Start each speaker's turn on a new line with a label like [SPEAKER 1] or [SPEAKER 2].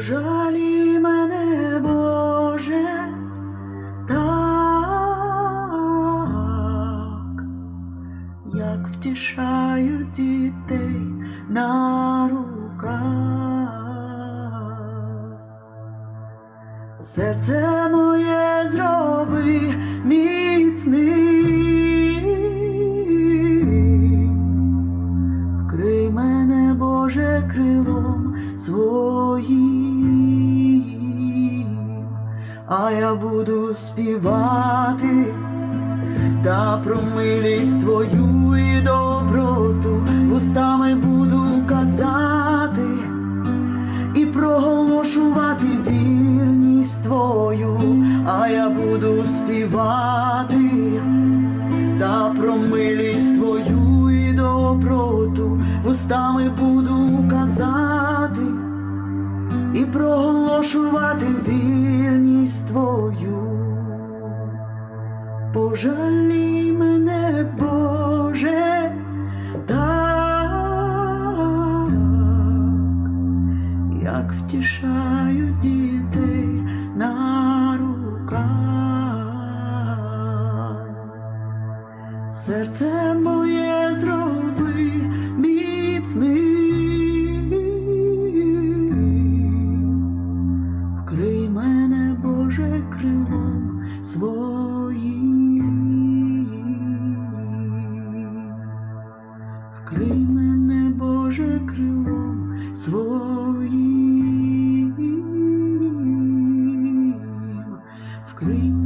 [SPEAKER 1] Пожалі мене, Боже, так, як втішають дітей на руках. Серце моє мене, Боже, крилом своїм, а я буду співати та про милість Твою і доброту вустами буду казати і проголошувати вірність Твою, а я буду співати та про милість Твою вустами буду казати і проголошувати вірність Твою. Пожалій мене, Боже, так, як втішають дітей на руках. Серце моє зроби своїм, вкрий мене, Боже, крилом своїм, вкрий.